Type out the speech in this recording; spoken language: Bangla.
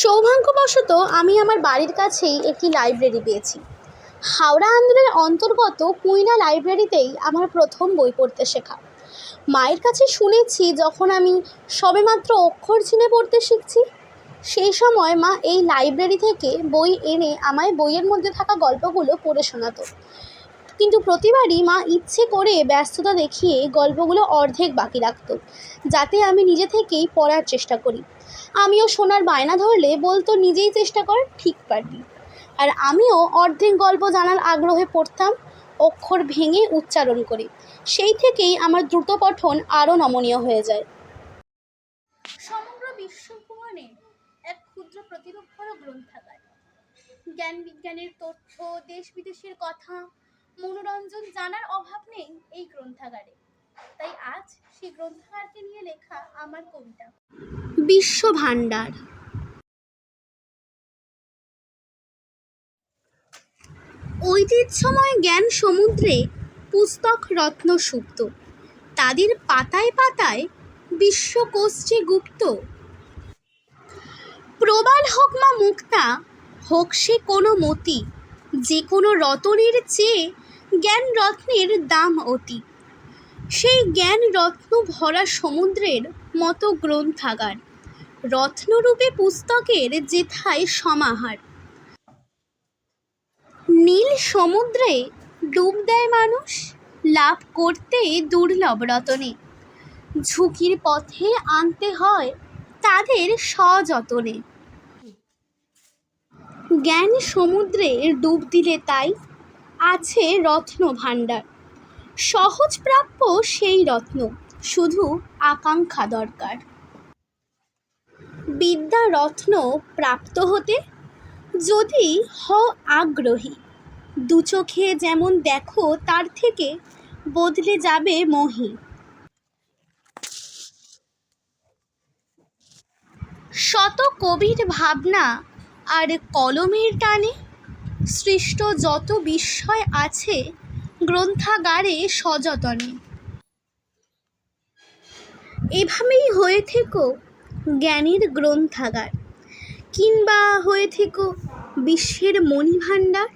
সৌভাগ্যবশত আমি আমার বাড়ির কাছেই একটি লাইব্রেরি পেয়েছি। হাওড়া আন্দোলনের অন্তর্গত কুইনা লাইব্রেরিতেই আমার প্রথম বই পড়তে শেখা। মায়ের কাছে শুনেছি যখন আমি সবেমাত্র অক্ষর চিনে পড়তে শিখছি, সেই সময় মা এই লাইব্রেরি থেকে বই এনে আমায় বইয়ের মধ্যে থাকা গল্পগুলো পড়ে শোনাতো। কিন্তু প্রতিবারই মা ইচ্ছে করে ব্যস্ততা দেখিয়ে গল্পগুলো অর্ধেক বাকি রাখতো, যাতে আমি নিজে থেকেই পড়ার চেষ্টা করি। আমিও শোনার বায়না ধরলে বলতো নিজেই চেষ্টা কর, ঠিক পারবি। আর আমিও অর্ধেক গল্প জানার আগ্রহে পড়তাম, অক্ষর ভেঙে উচ্চারণ করে। সেই থেকেই আমার দ্রুত পঠন আরও নমনীয় হয়ে যায়। সমগ্র বিশ্বভুবনে এক ক্ষুদ্র প্রতিরূপর গ্রন্থাগার। জ্ঞান বিজ্ঞানের তথ্য, দেশ বিদেশের কথা মনোরঞ্জন জানার অভাব নেই এই গ্রন্থাগারে। তাই আজ সেই গ্রন্থাগারকে নিয়ে লেখা আমার কবিতা। বিশ্ব ভাণ্ডার। ঐতিহ্যময় জ্ঞান সমুদ্রে পুস্তক রত্ন সুপ্ত। তাদের পাতায় পাতায় বিশ্বকোষ গুপ্ত। প্রবাল হোক মা মুক্তা, হোক সে কোনো মতি, যে কোনো রতনের চেয়ে জ্ঞান রত্নের দাম অতি। সেই জ্ঞান রত্ন ভরা সমুদ্রের মতো গ্রন্থাগার। রত্নরূপে পুস্তকের যেথায় সমাহার। নীল সমুদ্রে ডুব দেয় মানুষ, লাভ করতে দুর্লভ রতনে। ঝুঁকির পথে আনতে হয় তাদের সযতনে। জ্ঞান সমুদ্রে ডুব দিলে তাই আছে রত্ন ভাণ্ডার। সহজ প্রাপ্য সেই রত্ন, শুধু আকাঙ্ক্ষা দরকার। বিদ্যা রত্ন প্রাপ্ত হতে যদি হও আগ্রহী, দু চোখে যেমন দেখো তার থেকে বদলে যাবে মহি। শত কবির ভাবনা আর কলমের টানে সৃষ্ট যত বিস্ময় আছে, গ্রন্থাগারে সযতনে। এভাবেই হয়ে থেকো জ্ঞানের গ্রন্থাগার, কিংবা হয়ে থেকো বিশ্বের মণিভাণ্ডার।